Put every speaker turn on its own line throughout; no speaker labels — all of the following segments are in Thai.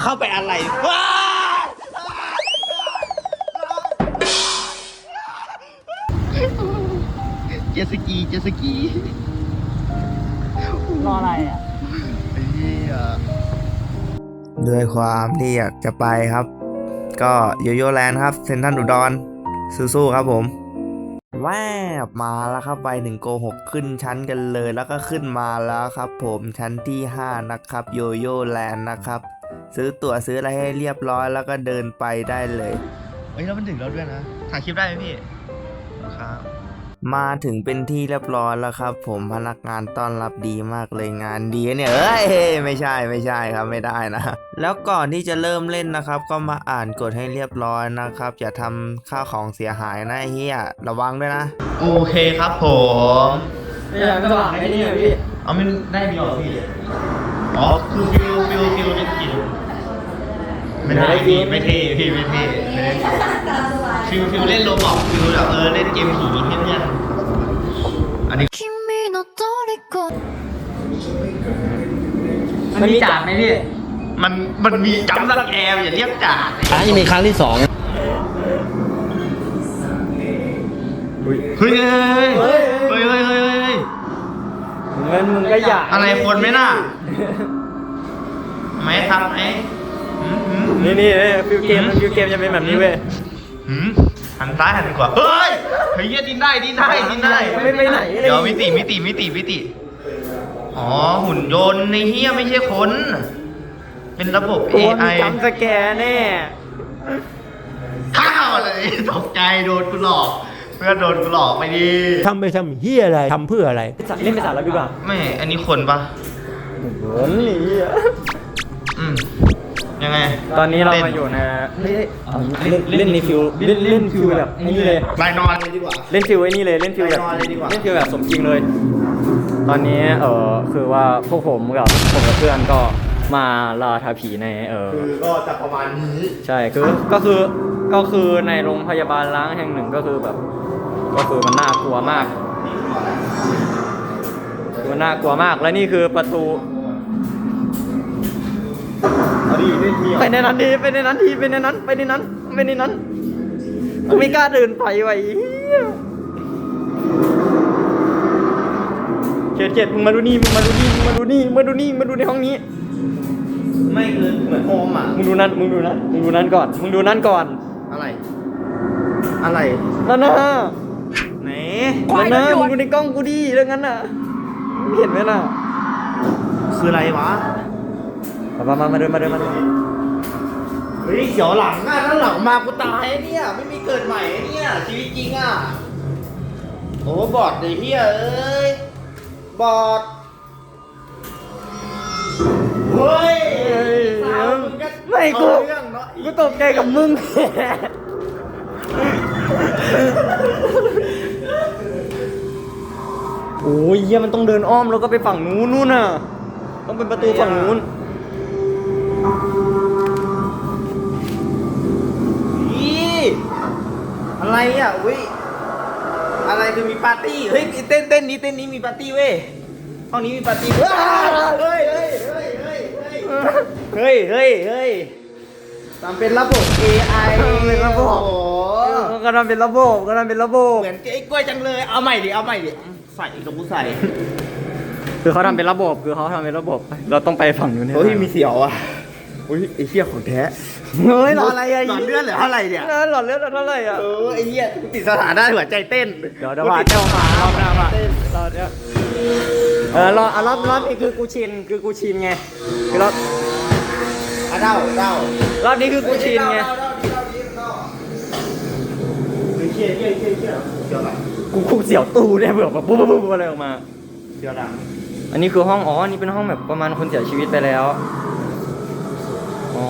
เข้าไปอะไรว้ายเจตสกีเจตสกี
รออะไรอะ
ไอ้เหี้ย
ด้วยความที่อยากจะไปครับ ก็โยโย่แลนด์ครับเซนทรันอุดรสู้ๆครับผมแวบมาแล้วครับไปถึงโกหกขึ้นชั้นกันเลยแล้วก็ขึ้นมาแล้วครับ ผมชั้นที่ 5 นะครับโยโย่แลนด์นะครับ ซื้อตั๋วซื้ออะไรให้เรียบร้อยแล้วก็เดินไปได้เลย
เฮ้ยแล้วมันถึงแล้วด้วยนะ ถ่ายคลิปได้ไหมพี่ครับ
มาถึงเป็นที่เรียบร้อยแล้วครับ ผมพนักงานต้อนรับดีมากเลยงานดีเนี่ยเอ้ยไม่ใช่ไม่ใช่ครับไม่ได้นะ แล้วก่อนที่จะเริ่มเล่นนะครับ ก็มาอ่านกฎให้เรียบร้อยนะครับ อย่าทำข้าวของเสียหายนะไอ้เฮียระวังด้วยนะ
โอเคครับผม
ไม่อยากจะหลังไอ้นี่เลยพี่
เอามันได้เดียวเหรอพี่อ๋อคือฟิวฟิวฟิวเล่นกิน ไม่ได้พี่ไม่เท่พี่ไม่เท่ไม่ไมสบายฟิวฟิวเล่นโรบอกฟิวแบบเออเล่นเกมผีเงี้ยอันนี้
มันมีจ่าไหมพี่
มันมันมีจำรักแอร์อย่าเรียกจ่า
อะยังมีครั้งที่สอง
เฮ้ยเฮ้ยเฮ้ยเฮ้ยเฮ้ยเฮ้ย
มันมึงก็อยาก
อะไรคนไหมน่ะไม่ทำไอ้
นี่นี่ฟิวเกมมันฟิวเกมจะเป็นแบบนี้เว้ย
หืมหันซ้ายหันขวาเฮ้ยเฮ้ยดินได้ดินได้ดินได้
ไม่ไปไหนเลย
เดี๋ยวมิติมิติมิติมิติอ๋อหุ่นยนต์ในเฮียไม่ใช่คน เป็นระบบ
ตัวมี
AI
จำสแกร์แน่
ข้าวเลยตกใจโดนกูหลอกเพื่อนโดนกูหลอกไปดิ
ทำไปทำเฮียอะไรทำเพื่ออะไร
เล่นไปสารแล้วดีกว่า
ไม่อันนี้คนปะ
เงินนี่
อืม ยังไง
ตอนนี้เรา
ล่
มาอยู่ในเฮ้ยเล่นเล่นในฟิวเล่นเล่นฟิวแบบไอ้นี่เลย
รายนอนเลยดีกว่า
เล่นฟิวไอ้นี่เลยเล่นฟิวแบบ
ไปนอนเลยดีกว่า
เล่นฟิวแบบสมจริงเลย ตอนนี้เออคือว่าพวกผมกับผมกับเพื่อนก็มาล่าท้าผีในเออ
คือก็จะประมาณนี้
ใช่คือก็คือก็คือในโรงพยาบาลล้างแห่งหนึ่งก็คือแบบ ก็คือมันน่ากลัวมากคือมันน่ากลัวมากและนี่คือประตู
เอาดิ ได้เที่ยว
ไปในนั้นดีไปในนั้นดีไปในนั้น ไปในนั้นไปในนั้นกูไม่กล้าเดินไปไว้เจ็ดเจ็ดมึงมาดูนี่มึงมาดูนี่มึงมาดูนี่มึงมาดูนี่มึงมาดูในห้องนี้
ไม่คือเหมือนโฮมอะ
มึงดูนั่นมึงดูนั่นมึงดูนั่นก่อน มึงดูนั่นก่อน
อะไร อะไร
นั่นนะ
ไหน
นั่นนะมึงดูในกล้องกูดิเรื่องนั้นน่ะมึงเห็นไหมล่ะ
คืออะไรวะ
มามามามาเดินมาเดินมาเดิน
เฮ้ยเขียวหลังอะถ้าหลังมากูตายเนี่ย ไม่มีเกิดใหม่เนี่ย ชีวิตจริงอะโอ้บอดเลยเฮียเอ้ยบอดเฮ้ยสาวมึงก็
ไม่กู
เอาเรื่องเนอะ
กูตกใจกับมึง โอ้ยเหี้ยมันต้องเดินอ้อมแล้วก็ไปฝั่งนู้นนู่นน่ะ ต้องเป็นประตูฝั่งนู้น
นี่ อะไรอะเว้ยอะไรคือมีปาร์ตี้ เฮ้ยเต้นเต้นนี้เต้นนี้มีปาร์ตี้เว้ย ห้องนี้มีปาร์ตี้ เฮ้ย เฮ้ย เฮ้ย เฮ้ย เฮ้ย
เฮ้ย เฮ้ยเฮ้ย
ทำเป็นระบบ AI
เป็นระบบ
โอ้โห
ก็ทำเป็นระบบก็ทำเป็นระบบ
เหมือนไอ้กล้วยจังเลย เอาใหม่ดิ เอาใหม่ดิ ใส่กับกูใส่
คือเขาทำเป็นระบบ คือเขาทำเป็นระบบ เราต้องไปฝั่งนู้นให้
เฮ้ย
ได้
มีเสียวอะ อุ้ยไอ้เหี้ยของแท้
เฮ้ยหลอดอะไรอะ
หลอดเลือดเหลือเท่าไหร่เนี่ย
หลอดเลือดเหลือเท่าไหร่อะ
เออไอ้เหี้ยกูติดสถานะหัวใจเต้น
เดี๋ยวเดี๋ยวมาเจ้ามาเราหน้ามาเราเนี่ยเออรอบอะรอบรอบนี้คือกูชินคือกูชินไงคือรอบ
อะเด้าเด้าร
อบนี้คือกูชินไง
เด้าเด้าเด้าเด้าเด้าเฮ้ยเชี่ยเชี่ยเชี่ยเชี่ยเชี่ยอะไร
กูคุกเสียวตู้เนี่ยเบื่อแบบปุ๊บปุ๊บปุ๊บอะไรออกมา
เชี่ยดัง
อันนี้คือห้องอ๋ออันนี้เป็นห้องแบบประมาณคนเสียชีวิตไปแล้ว อ๋อ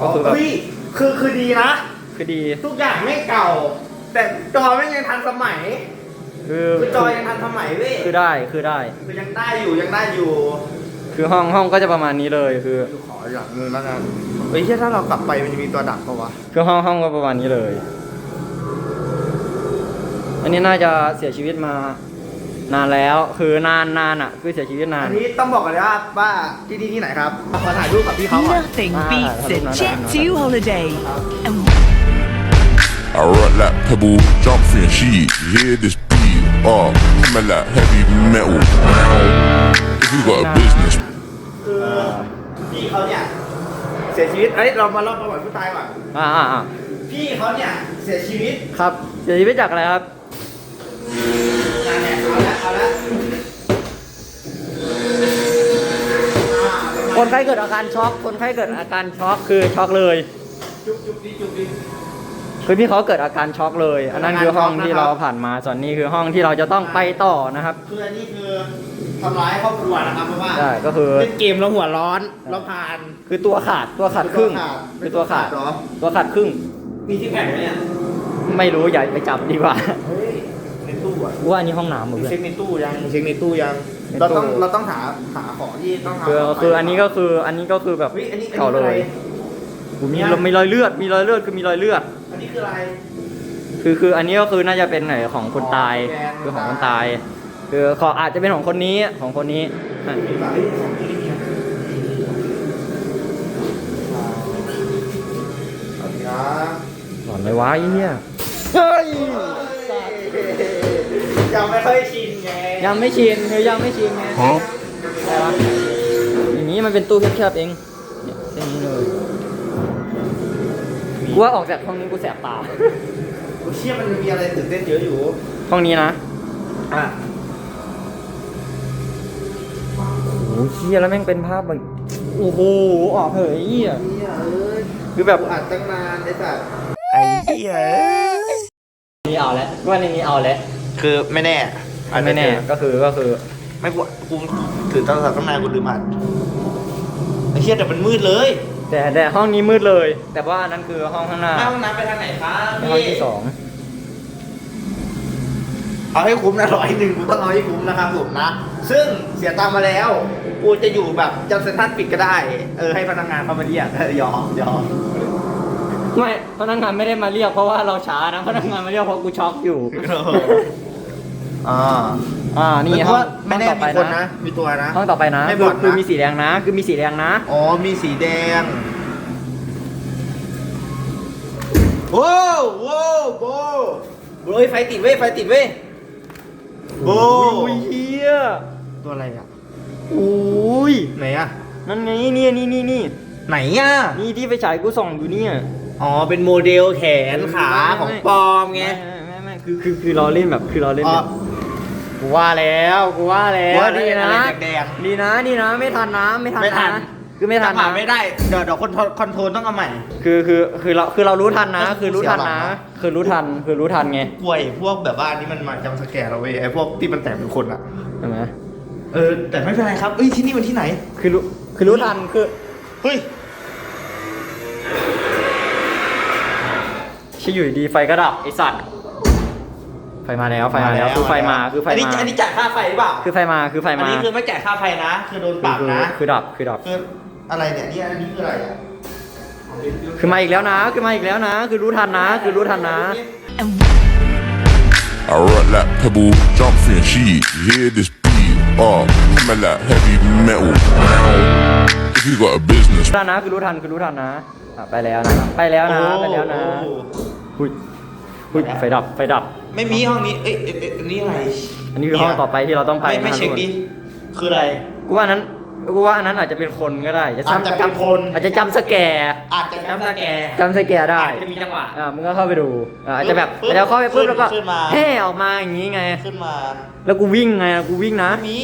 ก็คือแบบ
เฮ้ยคือคือดีนะ
คือดี
ทุกอย่างไม่เก่า แต่จอไม่งยังทันสมัย
คือ
คือจอยังทันสมัยเว้ย
คือได้คือได้
คือยังได้อยู่ยังได้อยู่
คือห้องห้องก็จะประมาณนี้เลยคือ
ขออย่างนึงแล้วกันเฮ้ยเชี่ยถ้าเรากลับไปมันจะมีตัวดักปะวะ
คือห้องห้องก็ประมาณนี้เลย อันนี้น่าจะเสียชีวิตมา นานแล้วคือนานนานอะคือเสียชีวิตนาน
อันนี้ต้องบอกกันเลยว่าว่าที่นี่ที่ไหนครับขอถ่ายรูปกับพี่เขาก่อน
Nothing
Ah,
beats a
I don't know, I
Jet
don't know.
2 holiday. And
I rock like pebble, jump fin shit. Hear this beat, uh, coming like heavy metal. If you got a business,
คือพี่เขาเนี่ยเสียชีวิตเอ้ยเรามาเล่าประวัติผู้ตายก่อน
อ่าอ่าอ่า
พี่เขาเนี่ยเสียชีวิต
ครับเสียชีวิตจากอะไรครับ คนไข้เกิดอาการช็อก คนไข้เกิดอาการช็อกคือช็อกเลย
จุ๊บจุ๊บดิจุ๊บดิ
คือพี่เขาเกิดอาการช็อกเลย อันนั้นคือห้องที่เราผ่านมา ส่วนนี้คือห้องที่เราจะต้องไปต่อนะครับ
คืออันนี้คือทำร้ายครอบครัวนะครับเพราะว่า
ใช่ก็คือ
เล่นเกมแล้วหัวร้อนแล้วผ่าน
คือตัวขาดตัวขาดครึ่งคือตัวขาด
เหรอ
ตัวขาดครึ่ง
มีที่แผงไหมเนี่ย
ไม่รู้อย่าไปจับดีกว่า
เฮ้ยในตู้อะ
ว่าอันนี้ห้องน้ำเหมือน
มี
กัน
เช็คในตู้ยังมีเช็คในตู้ยัง
ใน
เรา
ตู้
ต้องเราต้องหาหาของที่ต้อง
คือ
ทำ
คืออันนี้ก็คืออันนี้ก็คือแบบ
เฮ้ยอันนี้อันนี้
เก่าเล
คืออะไร
ยกูมีมีรอยเลือด มีรอยเลือดคือมีรอยเลือด
อันนี้คืออะไร
คือคืออันนี้ก็คือน่าจะเป็นไหนของคนตาย
อ๋อแกน
คือของคนตาย คือขออาจจะเป็นของคนนี้ของคนนี้นั่น
มีฝาเฮ้ยของที่นี่มีนะเอาดีนะ
หลอนเลยวะไอ้เหี้ย
เฮ้ย ยังไม่ค่อยชินไง
ยังไม่ชินคือยังไม่ชินไง
huh?
อะไรวะอย่างนี้มันเป็นตู้แคบๆเองเนี่ยแค่นี้เลยกูว่าออกจากห้องนี้กูแสบตา
กูเชื่อมันมีอะไรตื่นเต้นเยอะอยู่
ห้องนี้นะ
อะ
โอ้โหเชี่ยแล้วแม่งเป็นภาพแบบโอ้โหออกเหยเหี้ย
เนี่ยเอ้ย
คือแบบ
กูอัดตั้งนานไอ้สัตว์ไอ้เหี้ย
นี่เอาแล้วว่าในนี้เอาแล้ว
คือไม่แน่
ไม่แน่ก็คือก็คือ
ไม่กูกูถือโทรศัพท์ตั้งนานกูลืมอัดไอ้เหี้ยแต่มันมืดเลย
แต่แต่ห้องนี้มืดเลย แต่ว่าอันนั้นคือห้องข้างหน้า
ห้องน้ำไปทางไหนครับ
ห้องที่สอง
เอาให้คุ้มนะร้อยหนึ่งกูต้องเอาให้คุ้มนะครับผมนะ ซึ่งเสียตังค์มาแล้ว กูจะอยู่แบบจำเซ็นทรัลปิดก็ได้ เออให้พนักงานเข้ามาเรียกเออยอมยอม
ไม่พนักงานไม่ได้มาเรียกเพราะว่าเราช้านะพนักงานมาเรียกเพราะกูช็อกอยู่
อ่า
อ่านี่
นี่
ห้อง
ไม่แน่
ห้องต่อ
มี
ไป
คน
นะ
นะมีตัวนะ
ห้องต่อไปนะ
ไม่
คื
บ
อ
อดนะ
คือมีสีแดงนะ คือมีสีแดงนะ
อ๋อ มีสีแดงโว้วโว้วโบโบเฮ้ยไฟติดเว้ยไฟติดเว้ยโบ
อุ้ยเฮีย
ตัวอะไรอะ
อุ้ย
ไหนอะ
นั่นไงเนี่ยนี่นี่นี่
ไหนอะ
นี่ที่ไปฉายกูส่องอยู่เนี่ย
อ๋อ เป็นโมเดลแขนขาของปลอมไง
ไม่ไม่ไม่คือคือคือเราเล่นแบบคือเราเล่น
อ๋อ
แบบ กูว่าแล้วกูว่าแล้ว
ว่าดี
ดี
นะ
นะ
แดง
ดีนะดีนะไม่ทันนะไม่ทัน
ไม่ทัน
นะคือไม่ทัน
จังหวะ
นะ
ไม่ได้เดี๋ยวเดี๋ยวคอนโทรลคอนโทรลต้องเอาใหม่
คือคือคือเราคือเรารู้ทันนะ คือรู้ทันนะ
เสียหลังนะ
คือรู้ทันคือรู้ทันไง
กลัวไอ้พวกแบบว่าอันนี้มันมาจำสแกนเราเว้ยไอ้พวกที่มันแต่งเป็นคนอะ
ใช่ไหม
เออแต่ไม่เป็นไรครับเอ้ยที่นี่มันที่ไหน
คือรู้คือรู้ทันคือ
เฮ้ย
ชิอยู่ดีๆไฟก็ดับไอสัตว์ ไฟมาแล้วไฟมาแล้วคือไฟมาคือไฟ
อันนี้
มา
อันนี้จ่ายค่าไฟหรือเปล่า
คือไฟมาคือไฟ
อัน
มา
นี้คือไม่จ่ายค่าไฟนะ คือโดนปรับ
คือ
นะ
คือดับคือดับ
คืออะไรเนี่ยนี่อันนี้คืออะไรอะ
คือมาอีกแล้วนะ คือมาอีกแล้วนะ คือรู้ทันนะ คือรู้ทันนะ
And
I rock like pebble, jump fin shit. Hear this beat, uh, coming like heavy metal. If you got a business,
รู้ทันนะคือรู้ทันคือรู้ทันนะอะไปแล้วนะ ไปแล้วนะ ไปแล้วนะ
โอ้
หุยหุยไฟดับไฟดับ
ไม่มีห้องนี้เอ้ยเอ้ยเอ้ยอันนี้อะไร
อันนี้คือห้องต่อไปที่เราต้องไป
ไม่ไม่
นะ
เช็ค
ทุกน
ดิคืออะไร
กูว่าอันนั้นกูว่าอันนั้นอาจจะเป็นคนก็ได้
อาจจะเป็นคน
อาจจะจำสแกร์
อาจจะจำสแกร์
จำสแกร์ได้
อาจจะมีจังหวะ
อ่ามึงก็เข้าไปดูอ่าอาจจะแบบ
ปึ๊บ
แล้วเข้าไปปุ๊บแล้วก็
ขึ้นมา
แห่ออกมาอย่างนี้ไง
ขึ้นมา
แล้วกูวิ่งไงกูวิ่งนะ
ไม่มี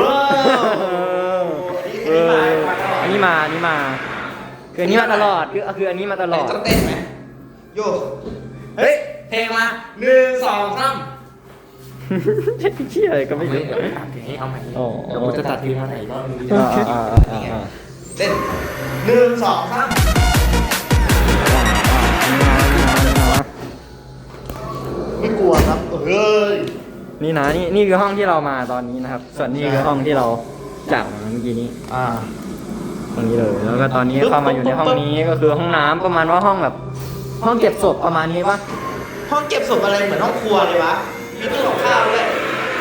ว้าว
เอออันนี้มาอันนี้มาคืออันนี้มาตลอดคือคืออันนี้มาตลอด
ต้องเต้นไหมโยกเฮ้ย เพลงมาหนึ่งสองสาม
เชี่ยอะไรก็ไม่รู้
เอาใหม่
อ๋อ
เดี๋ยวกูจะตัดทีมาไหนรอบนึง
อ่าอ่าอ่าอ่า
เต้นหนึ่งสองสามไม่กลัวครับเฮ้ย
นี่นะนี่นี่คือห้องที่เรามาตอนนี้นะครับ ส่วนนี้คือห้องที่เราจากมาเมื่อกี้นี้
อ่า
ตรงนี้เลย แล้วก็ตอนนี้เข้ามาอยู่ในห้องนี้ก็คือห้องน้ำประมาณว่าห้องแบบ ห้องเก็บศพประมาณนี้ปะ
ห้องเก็บศพอะไรเหมือนห้องครัวเลยวะ มีตู้กับข้าวด้วย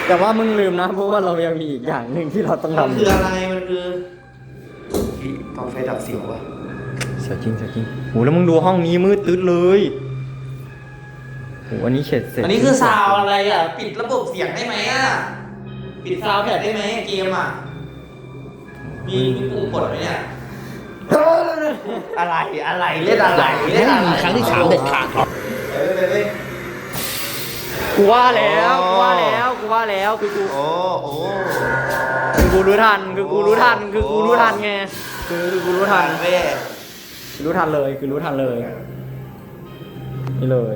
แต่ว่ามึงลืมนะเพราะว่าเรายังมีอีกอย่างหนึ่งที่เราต้อง
มัน
ทำ
คืออะไร มันคือต่อไฟดับเสียววะ
เสียจริงเสียจริงโหแล้วมึงดูห้องนี้มืดตึ๊ดเลยโหอันนี้เฉดเสร็จ
อันนี้คือซาวด์อะไรอะ ปิดระบบเสียงได้ไหมอะ ปิดซาวด์แพดได้ไหมเกมอะ มีมีปุ่มกดไหมเนี่ย อะไร อะไร เล่นอะไร เล่นอะไร
ครั้งที่สามเด็ดขาด
เฮ้ยเฮ้ยเฮ้ย
กูว่าแล้ว
อ๋อ
กูว่าแล้วกูว่าแล้วคือกู
โอ้โอ้
คือกูรู้ทันคือกูรู้ทันคือกูรู้ทันไงคือคือกูรู้ทัน
เว้ย
รู้ทันเลยคือรู้ทันเลยนี่เลย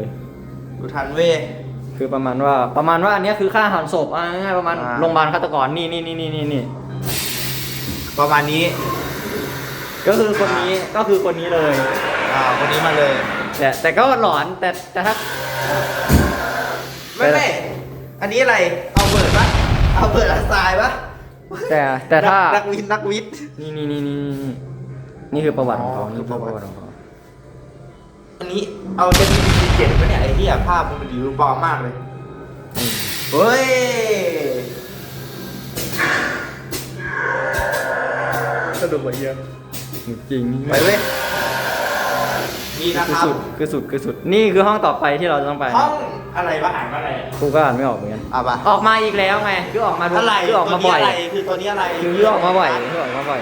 ดูทันเว้ย
คือประมาณว่าประมาณว่าอันเนี้ยคือค่าหันศพอะง่ายๆประมาณ
อ่า
โรงพยาบาลฆาตกรนี่นี่นี่นี่นี่นี่
ประมาณนี้
ก็คือคนนี้ก็คือคนนี้เลย
อ่าคนนี้มาเลย
แต่แต่ก็หลอนแต่แต่ถ้า
ไม่ไม่อันนี้อะไร เอาเบิร์ดปะเอาเบิร์ดอัสไซน์ปะ
แต่แต่ถ้า
นักวิทย์นักวิทย์
นี่นี่นี่นี่นี่นี่คือประวัติของเขา
อ๋อ
นี่
คื
คืออ
ป
ประระ
วั
วั
ติ
ติ ของเขา
อันนี้เอาจะมีเจ็ดปะเนี่ยไอ้เหี้ยภาพมันดีปลอมมากเลยเฮ้ย
สนุกไปเยอะจริง
ไปเว้ย นี่นะ
คื
ค
อ
รับ
สุดคือสุดคือสุดนี่คือห้องต่อไปที่เราจะต้องไป
ห้องอะไรวะอ่านว่าอะไร
กูก็อ่านไม่ออกเหมือนกัน
อะปะ
ออกมาอีกแล้วไงคือออกมาทุก
อะไร
คือออก
ตัว
มา
นี้
บ่อย
อะไรคือตัวนี้อะไร
คือคือออกมาบ่อยคือออกมาบ่อย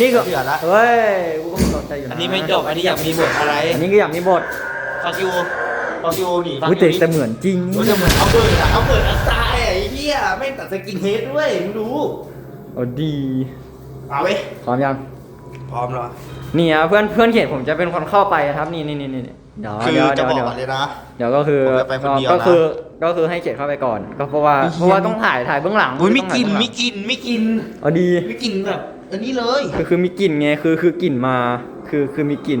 นี่คือ
เชื่อละ
เฮ้ย กูก็ไม่สนใจอยู่นะ
อันนี้ไม่จบอันนี้อยากมีบทอะไร
อันนี้ก็อย่างมีบท
ฟาคิวฟาคิวหนีฟา
อุ้ย
คิ
แต่
ว
แต่เหมือนจริง
มันจะเหมือนเอาเบิร์ดอะเอาเบิร์ดอัสไซน์อะไอ้เหี้ยแม่งตัดสกินเฮดด้วยมึงดู
โอ้ดี
เอาเว้ย
พร้อมยัง
พร้อมแล้ว
นี่อะเพื่อนเพื่อนเขียนผมจะเป็นคนเข้าไปครับนี่นี่นี่นี่เดี๋ยว
คือ
เดี๋ยว
จะ
เดี๋ยว
บอก
เดี๋ยว
ก่อนเลยนะ
เดี๋ยวก็คือ
ผมจะไปคนเดียวนะ
ก็คือก็คือให้เขียนเข้าไปก่อน ก็เพราะว่า
ไอ้เหี้ย
เพราะว่าต้องถ่ายถ่ายเบื้องหลัง
อุ้ยไม่
ต้องถ่า
กิน
เบื้องหลัง
ไม่กินไม่กิน
เอาดี
ไม่กินแบบอันนี้เลย
คือคือมีกลิ่นไงคือคือกลิ่นมาคือคือมีกลิ่น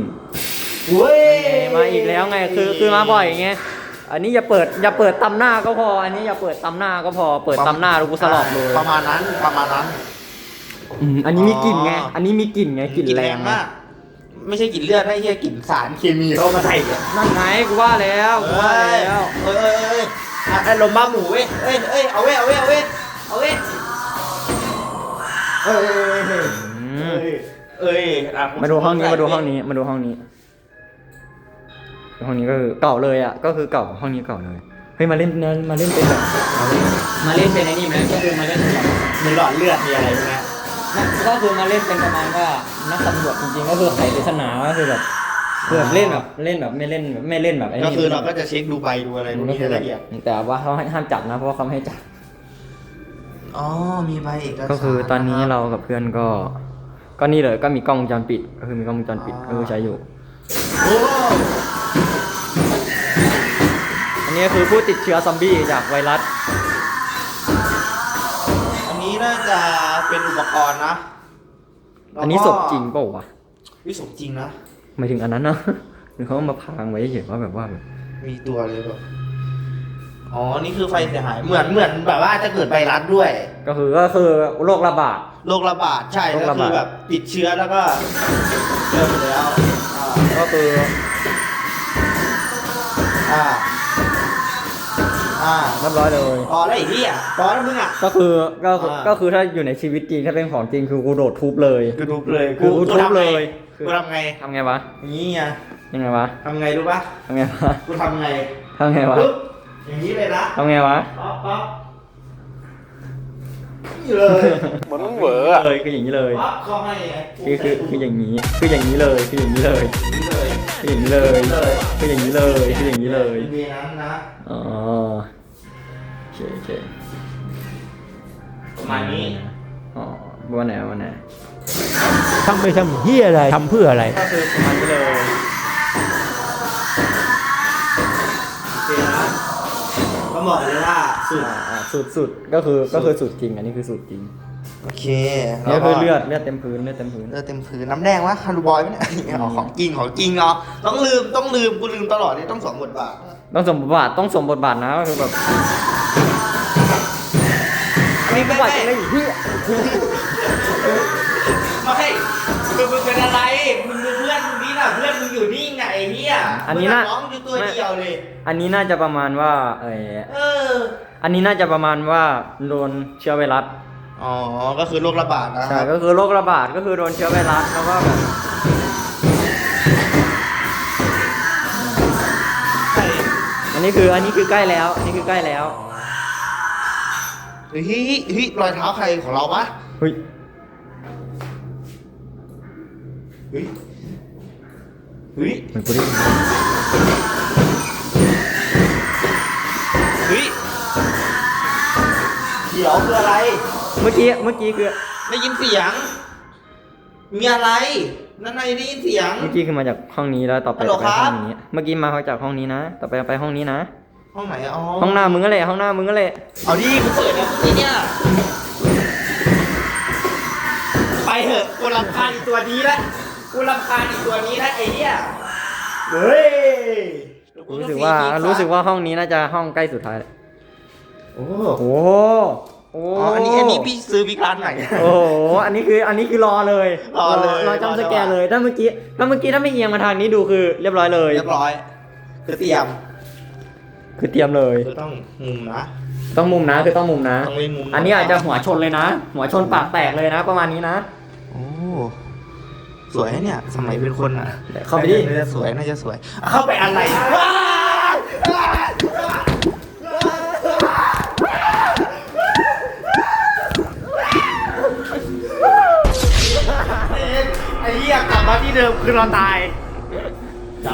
เว้ย
มาอีกแล้วไงคือคือมาบ่อยไงอันนี้อย่าเปิดอย่าเปิดตำหน้าก็พอ อันนี้อย่าเปิดตำหน้าก็พอ เปิดตำหน้าแล้วกูสลบเลย
ประมาณนั้นประมาณนั้น
อืมอันนี้มีกลิ่นไง
อ๋ออั
อันนี้มีกลิ่นไงกลิ่นแรง
มาก ไม่ใช่กลิ่นเลือดให้เฮียกลิ่นสารเคมีเข้ามาใส่อะ
นั่นไงกูว่าแล้วกูว่าแล้ว
เอ้ยเอ้ยเอ้ยอะไอ้ลมบ้าหมูเว้ยเอ้ยเอ้ยเอาเว้ยเอาเว้ยเอาเว้ยเอาเว้ยเอ้ยเอ้ยเอ้ย
อืม
เอ้ยเอ้ยอะผ
มาดูห้องนี้มาดูห้องนี้มาดูห้องนี้ ห้องนี้ก็คือเก่าเลยอะก็คือเก่าห้องนี้เก่าเลยเฮ้ยมาเล่นนะมาเล่นเป็นแบบมาเล่นเป็นไอ้นี่ไหมก็คือมาเล่นเป็นแบบ
มีหลอดเลือดมีอะไรใช่ไหม
ก็คือมาเล่นเป็นประมาณว่านักสำรวจจริงๆก็คือไขปริศนาก็คือแบบคือแบบเล่นแบบเล่นแบบไม่เล่นแบบไม่เล่นแบบไอ้
ก็
นี่
คือเราก็จะเช็คดูใบดูอะไรพวก
ก็
นี้
คือ
ให้
แบบ
ละเอียด
แต่ว่าเขาให้ห้ามจับนะเพราะว่าเขาไม่ให้จับ
อ๋อ มีใบเอกสาร
ก็คือตอนนี้เรากับเพื่อนก็ ก็นี่เลยก็มีกล้องวงจรปิดก็คือมีกล้องวงจรปิดก็คือใช้อยู่
โอ้
อันนี้คือผู้ติดเชื้อซอมบี้จากไวรัส
อั นนี้น่าจะเป็นอุปกรณ์นะ
อันนี้ศพจริงเปล่าวะ
วิศพจริงนะ
หมายถึงอันนั้นนะ หรือเขาเอามาพรางไว้เฉยๆว่าแบบว่าแบบ
มีตัวเลยแบบอ๋อ นี่คือไฟเสียหาย เหมือนเหมือนแบบว่าจะเกิดไวรัสด้วย
ก็คือก็คือโรคระบาด
โรคระบาดใช่
โรค
ก็
ระบาด
คือแบบติดเชื้อแล้วก็เริ่มแล้ว
ก็คือ
อ่า อ่า
เรียบร้อยเลย
พอแล้วไอ้เหี้ยพอแล้วมึงอะ
ก็คือก็คือ
อ่า
ก็คือถ้าอยู่ในชีวิตจริงถ้าเป็นของจริงคือกูโดดทุบเลย
กูทุบเลย
กูทุบ
ทำไง
เลย
กูทำไง
ทำไงวะ
อย่างนี้ไง
ยังไงวะ
ทำไงรู้ปะ
ทำไงวะ
กูทำไง
ทำไงวะ
ปึ๊บอย่างนี้เลยนะ
ทำไงวะ
ป๊อปป๊อปนี่เลย
มันเหวอเลยคืออย่างนี้เลย
ป๊อปเข้าให้ไง
คือคือคืออย่างนี้คืออย่างนี้เลยคืออย่างนี้เลย
นี่เลย
คืออย่างนี้เลยคืออย่างนี้เลยคืออย่างนี้เลย
เป็นเวนั้นนะ
อ๋อโอ เคโอเค
ประมาณนี้
อ๋อวันไหนวันไหน
ทำไปทำเฮียอะไรทำเพื่ออะไร
ก็คือประมาณนี้เลย
โอเคนะก็บอกเลยว่าสุด
อ่าอ่าสูตรสูตรก็คือก็คือสูตรจริง อันนี้คือสูตรจริง
โอเค
นี่คือเลือดเลือดเต็มพื้นเลือดเต็มพื้น
เลือดเต็มผืนน้ำแดงวะคารูบอยไหมเนี่ยอ๋อของจริงของจริงเนาะต้องลืมต้องลืมกูลืมตลอดเลยต้องสวมบทบาท
ต้องสมบทบาทต้องสมบทบาทนะก็คือแบบ
ไม่ไม่
บาท
ไม่
จะได้ที่
ไม่คือมึงเป็นอะไรมึงเป็นเพื่อนมึงนี่อะเพื่อนมึงอยู่นี่ไงไอ้เหี้ย
อันนี้น่า
มึงร้องอยู่ตัวเดียวเลย
อันนี้น่าจะประมาณว่าเออ
เออ
อันนี้น่าจะประมาณว่าโดนเชื้อไวรัส
อ๋อ ก็คือโรคระบาดนะค
ใช่
รับ
ก็คือโรคระบาดก็คือโดนเชื้อไวรัสแล้วก็แบบ
ใช่
อันนี้คืออันนี้คือใกล้แล้วอันนี้คือใกล้แล้ว
เฮ้ยเฮ้ยเฮ้ยรอยเท้าใครของเราปะ
เฮ้ย
เฮ้ยเฮ้ย
เหมือนกูได้ยิน
เฮ้ยเดี๋ยวคืออะไร
เมื่อกี้เมื่อกี้คือ
ได้ยินเสียง มีอะไรนั่นไงได้ยินเสียง
เมื่อกี้คือมาจากห้องนี้แล้วต่อไป
ฮัลโหล
จะไปห้อง
ครับ
นี้ เมื่อกี้มาจากห้องนี้นะ ต่อไปไปห้องนี้นะ
ห้องไหนอ๋อ
ห้องหน้ามึงก็เลยห้องหน้ามึงก็เลย
เอาดิกูเปิดแล้วเมื่อกี้เนี่ยไปเถอะกูรำคาญอีกตัวนี้ละกูรำคาญอีกตัวนี้ละไอ้เนี่ยเฮ้ย
รู้สึกว่ารู้สึกว่าห้องนี้น่าจะห้องใกล้สุดท้ายแล้ว
โอ้
โอ้โหโอ้
อ๋ออันนี้อันนี้พี่ซื้อบิ๊กร้านไหน
โอ้โหอันนี้คืออันนี้คือรอเลย
รอเลย
รอจำสแกนเลยถ้าเมื่อกี้ถ้าเมื่อกี้ถ้าไม่เอียงมาทางนี้ดูคือเรียบร้อยเลย
เรียบร้อยคือเตรียม
คือเตรียมเลย
คือต้องมุมนะ
ต้องมุมนะคือต้องมุมนะ
ต้องเล่นมุม
อันนี้อาจจะหัวชนเลยนะ หัวชนปากแตกเลยนะ ประมาณนี้นะ
โอ้ สวยนะเนี่ย สมัยเป็นคนอะ
เข้าไปดิ
น่าจะสวยน่าจะสวย เข้าไปอะไรว้ายไอ้เหี้ยกลับมาที่เดิมคือเราตาย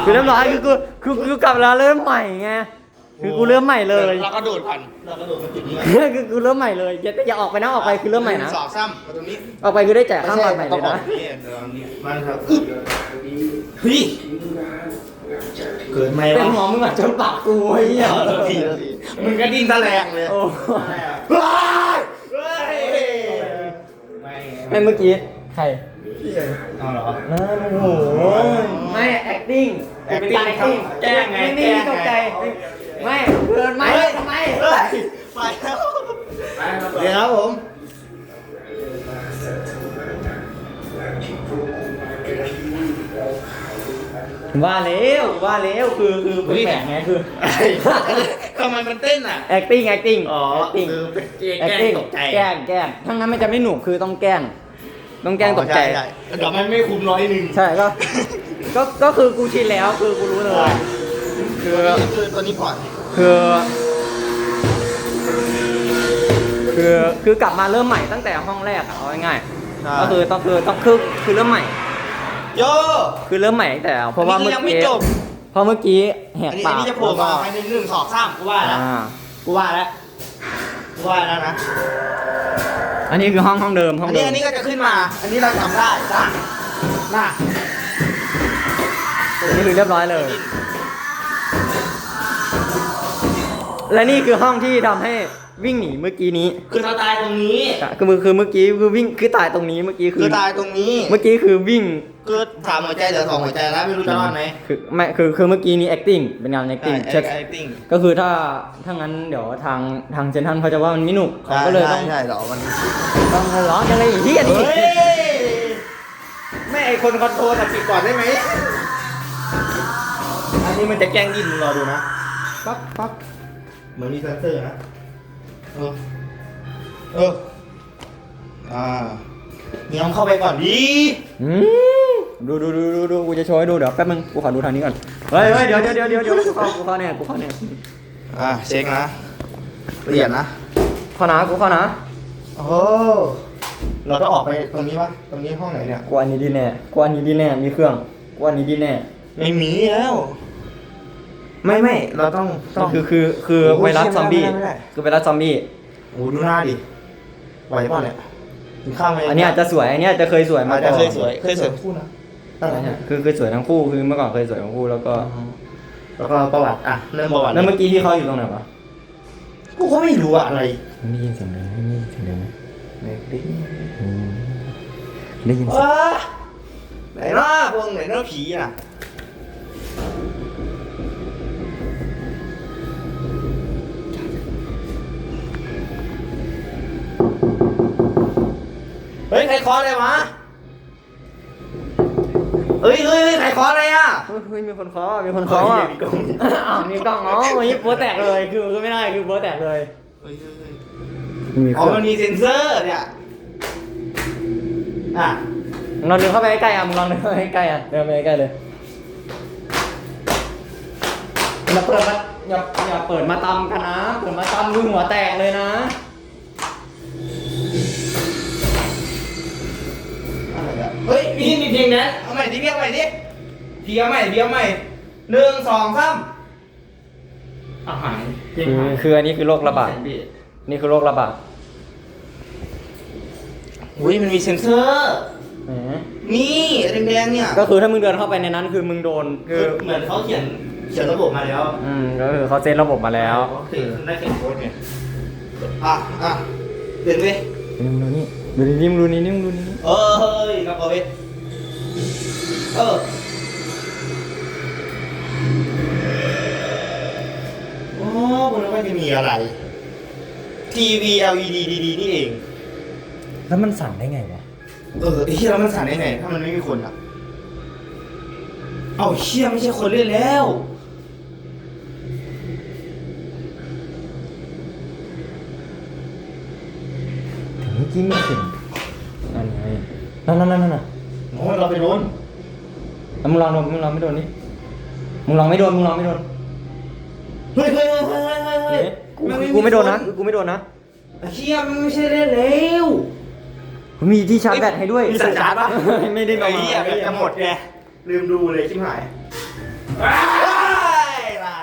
คือเรียบร้อยคือกูคือคือกลับแล้วเริ่มใหม่ไง คือกูเริ่มใหม่เลย
เรากระโดดก่อนเรากระโดดมาจุดนี้
คือกูเริ่มใหม่เลยอย่าอย่าออกไปนะออกไปคือเริ่มใหม่นะ
สอบซ้ำมาตรงนี้
ออกไปคือได้จ่ายข้างหลังใหม่เลยนะ
มันครับอึ๊บเฮ้ยเกิดไม่
เป็น
วะ
หัวมึงอะจนปากกูไอ้เหี้ย
ทีทีมึงก็ดิ้นแสลงเลย
โอ้
ว้ายเฮ้ยไม่
ไม่เมื่อกี้ใคร
เอาเหรอ
นั่นโอ้โหไม่ acting เป็นการ acting
แกล้งไง
ไม่ไม่
แกล้งไง
ตกใจ ไม่เกินไม่
เฮ้ย
ทำไม
เฮ้ยไปแล้วเดี๋ยวครับผม
ว่าแล้วว่าแล้วคือคือเป็นแผนไงคือ
ทำไมมันเต้นอะ
acting acting
อ๋อ
acting
คือเป็นแกล้ง
acting
ตกใจ
แกล้งแกล้งทั้งนั้นมันจะไม่หนุกคือต้องแกล้ง ต้องแกล้งตกใจ
ช่ช่เดี๋ยวมันไม่คุมร้อยหนึ่ง
ใช่ก็ ก็ก็คือกูชินแล้วคือกูรู้เลย คือ
คือตัวนี้ก่อน
คือคือคือกลับมาเริ่มใหม่ตั้งแต่ห้องแรกอะเอาง่ายๆก็คือต้องคือต้องคือคือเริ่มใหม่
โย
คือเริ่มใหม่ตั้งแต่เพราะว่า
อันนี้
เมื่อ
ยังไม่
กี้
จบ
เพราะเมื่อกี้แห
อั
ก
นนี้
ปา
อัน
ก
นี้จะโผล่มาภายในหนึ่งสองสามกูว่าแล้ว
อ่า
กูว่าแล้วกูว่าแล้วนะ
อันนี้คือห้องห้องเดิมห้อ
อั
ง
น
เดิ
นี้
ม
อันนี้ก็จะขึ้นมา อันนี้เราจำได้จ้ะน่ะ
อันนี้คือเรียบร้อยเลย และนี่คือห้องที่ทำให้วิ่งหนีเมื่อกี้นี้
คือเราตายตรงนี้
คือคือเมื่อกี้คือวิ่งคือตายตรงนี้เมื่อกี้คื
คืออตายตรงนี้
เมื่อกี้คือวิ่ง
คือสามหัวใจเหลือสองหัวใจแล้วไม่รู้จะรอดไหม
คือไม่คือคือเมื่อกี้นี้ acting เป็นงาน acting
ใช่
เช็ค
ไอ้ติ้ง
ก็คือถ้าถ้างั้นเดี๋ยวทางทางเซนทรันเขาจะว่ามันไม่หนุกเขาก็เลยต้อง
ใช่เหรอมัน
ต้องร้องอะไรอย่างที่อันนี้
เฮ้ยไม่ไอคนคอนโทรลอะปิดก่อนได้ไหมอันนี้มันจะแกล้งดิ้นรอดูนะ ปั๊บปั๊บ เหมือนมีเซนเซอร์นะ เออ เออ อ่าเงี้ยมเข้าไปก่อนดี
อืมดูดูดูดูดูกูจะโชว์ให้ดูเดี๋ยวแป๊บนึงกูขอดูทางนี้ก่อน เฮ้ยเฮ้ยเดี๋ยวเดี๋ยวเดี๋ยวเดี๋ยวเดี๋ยวกูเข้ากูเข้าเนี่ยกูเข้าเนี่ย
อ่าเช็คนะละเอียดนะ
เข้านะกูเข้านะ
โอ้เราต้องออกไปตรงนี้ปะตรงนี้ห้องไหนเนี่ย
กูอันนี้ดีแน่กูอันนี้ดีแน่มีเครื่องกูอันนี้ดีแน่
ไม่มีแล้ว ไม่ไม่เราต้องต้อง
คือคือคือ
โอ้ย
ไวรัส
เชี่ย
ซอมบี้
ไม่ได้ไม่ได้
คือไวรัสซอมบี้
โอ้ดูหน้าดิไหวป่ะเนี่ยกินข้าวไหม
อันนี้อาจจะสวยอันนี้อาจจะเคยสวยมา
อาจ
ก่
จะ
อน
เคยสวยเคยสวยคู่นะตั้งแต่
เนี่ยคือเคยสวยทั้งคู่คือเมื่อก่อนเคยสวยทั้งคู่แล้วก็
แล้วก็ประวัติอะเรื่องประวัติ
แล้วเมื่อกี้ที่เขาอยู่ตรงไหนวะ
กูก็ไม่รู้อะอะไร
ได้ยินเสียงเลยได้ยินเสียงเลยไหม
ไหนดิ
ได้ยิน
ว้าไหนหน้าพวกไหนหน้าผีอะ เฮ้ยใครเคอเลยวะเฮ้ยเฮ้ยเฮ้ยใครเคาะอะไรอะ
เฮ้ยเฮ้ยมีคนเคาะมีคนเคาะอะ
เฮ้ยมีกล้อง
อ้าวมีกล้องอ๋อวันนี้โป๊แตกเลยคือคือไม่ได้คือโป๊แตกเลย
เฮ้ยเฮ้ยเฮ้ย
มีเค
อ๋อ
รื่อง
มันมีเซ็นเซอร์เนี่ยอะ
มึงลองเดินเข้าไปใกล้ๆอะมึงลองเดินเข้าไปใกล้ๆอะเดินไปใกล้ๆเลยอย่าเปิดมาอย่าอย่าเปิดมาตำกันนะเปิดมาตำมึงหัวแตกเลยนะ
มีมีเพลงนั้นเอาใหม่ดิพี่เอาใหม่ดิพี่เอาใหม่พี่เอาใหม่หนึ่งสองสามอาหายเพลง
คือ
หาย
คืออันนี้คือโรคระบาด นี่คือโรคระบาด
อุ้ยมันมีเซ็นเซอร์
แหม
นี่แดงๆเนี่ย
ก็คือถ้ามึงเดินเข้าไปในนั้นคือมึงโดน
คื
คืออ
เหมือนเขาเขียนเขียนระบบมาแล้ว
อืมก็คือเขาเซตระบบมาแล้ว
เขียนได้เขียนโค้ดไงอะอะเดินไป
นี่มึงดูนี่ดูนี่มึงดูนี่นี่มึงดูนี่
เออเฮ้ยนักเอาไป เออโอ้คุณนึกว่าจะมีอะไร ทีวี LED ดีๆนี่เอง
แล้วมันสั่นได้ไงวะ
เออไอ้เฮียแล้วมันสั่นได้ไงถ้ามันไม่มีคนอะ เอาเฮียไม่ใช่คนเล่นแล้ว
ถึงเมื่อกี้ไม่ถึงนั่นไงนั่นนั่นนั่นนั่นน่ะ
โอ้ยเราไปโดน
แล้วมึงลองโดนมึงลองไม่โดนนี่มึงลองไม่โดนมึงลองไม่โดน
เฮ้ยเฮ้ยเฮ้ยเฮ้ยเฮ้ยเฮ้ย
กูกูไม่โดนนะกูไม่โดนนะ
ไอ้เฮียมันไม่ใช่เล่นแล้ว
มีที่ชาร์จแบตให้ด้วย
มีสัญชาร์จปะ
ไม่ได้
ไอ้
มา
เหี้ยแบบจะหมดไงลืมดูเลยชิบหาย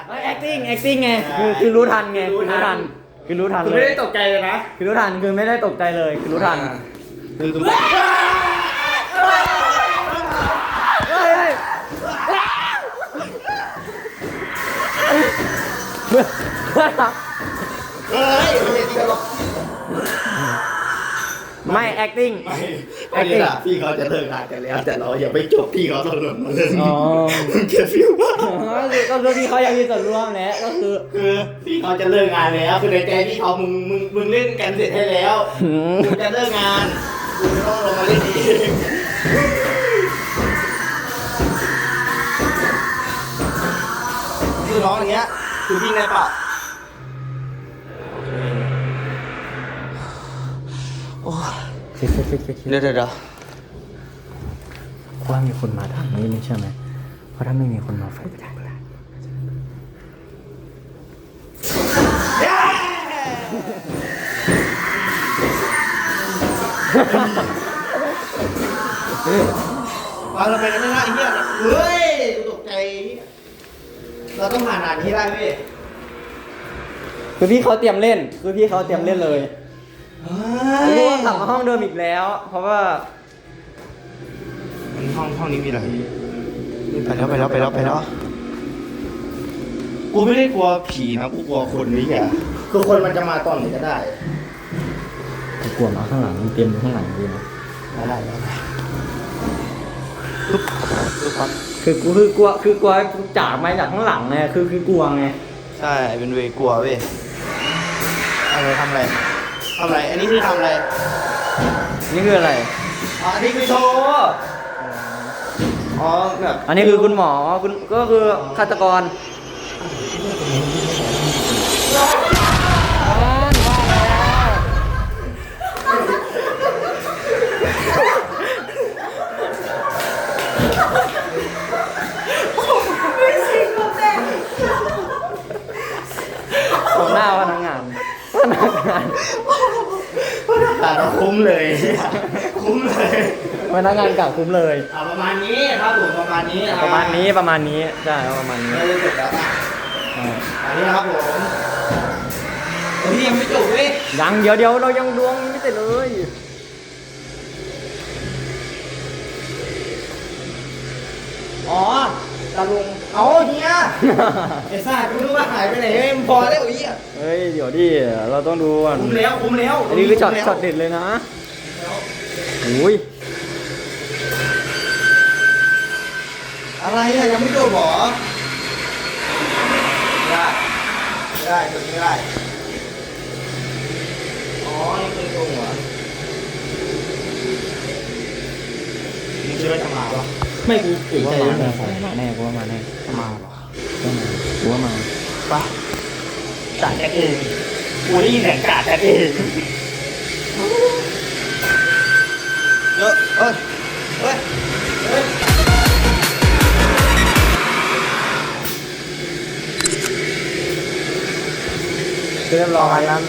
เฮ้ย acting acting ไงคือคือรู้ทันไงคือรู้ทันคือรู้ทัน
คือ
เล
ไม่
ย
ได้ตกใจเลยนะ
คือรู้ทันคือไม่ได้ตกใจเลยคือรู้ทัน
คือคือ
เฮ้ยเฮ้ย เมื่อ
เฮ้ยไม่ใช่ที่เขาหรอก
ไม่ acting
ไม่ไม่ล่ะพี่เขาจะเลิกงานกันแล้ว แต่เราอย่าไปจบพี่เขาตลอดมาเลย
อ๋อ
มึงเก็บฟิวป่ะ
ก็คือก็คือที่เขายังมีส่วนร่วมแหละก็คือ
คือพี่เขาจะเลิกงานแล้ว คือในใจพี่เขามึงมึงมึงเล่นกันเสร็จให้แล้ว
หืม
มึงจะเลิกงานกูไม่ต้องลงมาเล่นเองคือน้องอย่างเงี้ย คือพี่ไงเปล่า
เช็คเช็คเช็คเช็ค
เดี๋ยวเดี๋ยวเดี๋ยว
ว่ามีคนมาทางนี้ไม่ใช่ไหมเพราะถ้าไม่มีคนมาไฟจะดับละ
เอาเราไปกันไม่ได้ไอ้เหี้ยเฮ้ยกูตกใจเรา ต้องผ่านด่านนี้ได้เว้ย
คือพี่เขาเตรียมเล่น คือพี่เขาเตรียมเล่นเลย
เฮ้
ไม่รู้
ย
ว่ากลับมาห้องเดิมอีกแล้ว เพราะว่า
ห้องห้องนี้มีอะไรไปแล้วไปแล้วไปแล้วไปแล้วกูไม่ได้กลัวผีนะกูกลัวคนนี้แกคือคนมันจะมาตอนไหนก็ได้
กูกลัวมาข้างหลังมันเตรียมอยู่ข้างหลังกูนะ
ได้ได้ได้ปึ๊บปึ๊บครับ
คือกูคือกลัวคือกลัวกูจากมาจากข้างหลังไงคือคือกลัวไง
ใช่เป็นเวกลัวเว้ยอะไรทำอะไรทำอะไร อันนี้คือทำอะไร
นี่คืออะไร
อ๋ออันนี้คือโชว์อ๋อแบบ
อันนี้คือคุณหมอคุณก็คือฆาตกรของหน้าพนักงานพนักงาน
แต่เรา คุ้มเลย คุ้มเลย
พนักงานกลับคุ้มเลย
อะประมาณนี้ครับผมประมาณนี้อ่
ประมาณนี้ประมาณนี้ใช่ประมาณนี้
เราจะจบแล้วอะ
ใช่
อันนี้นะครับผมเฮ้ยยังไม่จบเว้ย
ยังเดี๋ยวเดี๋ยวเรายังดวงไม่เสร็จเลย
อ๋อ ตาลุงเอาเฮียไอ้ซ่ากูรู้ว่าหายไปไหนเฮ้ยมันพอแล้วไอ้เหี้ย
เฮ้ยเดี๋ยวดิเราต้องดูก่อน
คุ้มแล้วคุ้มแล้ว
อันนี้คือช็อต
คุ้มแล้ว
ช็อตเด็ดเลยนะอุ้ย
อะไรอะยังไม่จบเหรอไม่ได้ไม่ได้ตัวนี้ไม่ได้อ๋อยังเป็นตรงเหรอมึงคิดว่าจะมาปะ
ไม่กู
กูว่ามาแน่มาแน่กูว่ามาแน่
มาเหรอ
กูว่ามา
ปะจ่าแท็กเองกูได้ยินเสียงจ่าแท็กเอง
เยอะเอ้ยเอ้ย
เรียบร้อยนั้น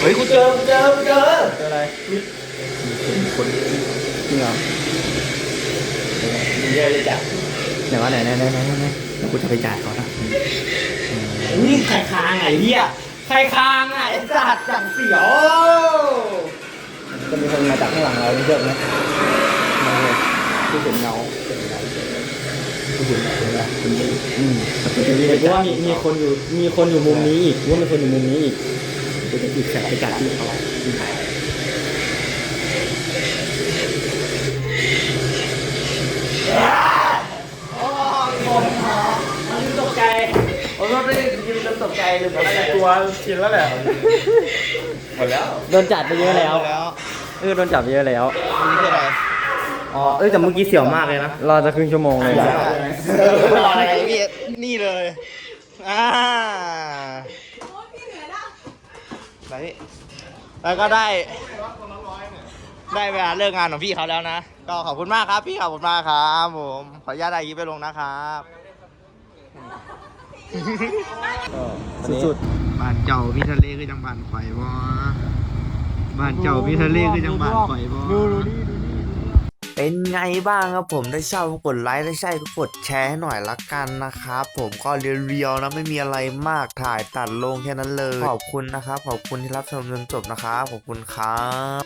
เฮ้ยกูเจอกูเจอกูเจอ
เจออะไรคนจริงเหรอ
เยอะเลยจ้ะ
ไหนวะไหนไหนไหนไหนไหน
แล้วกูจะไปจ่ายเขานะ
นี่ใครค้างไอ้เหี้ยใครค้างอะไอ้สัตว์จังเสียว
จะมีคนมาจากข้างหลังเราเยอะไหมมาเลยกูเห็นเงาเห็นเงากูเห็นเงาเห็นไหมคุณยิงอืมกูจะรีบ
กูว่ามีมีคนอยู่มีคนอยู่มุมนี้อีกกูว่ามีคนอยู่มุมนี้อีก
กู จะอีกแสบไปกัดที่เขา
ตกใจโอ้ยไม่ได้ยินแล้วตกใจเลยแบบกลัวกินแล้วแหละ
หมดแล้ว
โดนจัดไปเยอะแล้ว
แล้ว
เออโดนจับไปเยอะแล้ว
นี่คืออะไร
อ๋อเอ้ยแต่เมื่อกี้เสียวมากเลยนะ
รอจะครึ่งชั่วโมงเลย
รออะไรพี่นี่เลยอ่า ไหนพี่ แล้วก็ได้ ได้เวลาเลิกงานของพี่เขาแล้วนะ ก็ขอบคุณมากครับพี่ขอบคุณมากครับผม ขออนุญาตได้คลิปไปลงนะครับ
สุด
บ้านเจ้าพี่ทะเลคือจังบ้านข่อยบ่บ้านเจ้าพี่ทะเลคือจังบ้านข่อยบ่
เป็นไงบ้างครับผมได้ชอบก็กดไลค์ได้ใช่ก็กดแชร์ให้หน่อยละกันนะครับผมก็เรียวๆนะไม่มีอะไรมากถ่ายตัดลงแค่นั้นเลย ขอบคุณนะครับ ขอบคุณที่รับชมจนจบนะครับขอบคุณครับ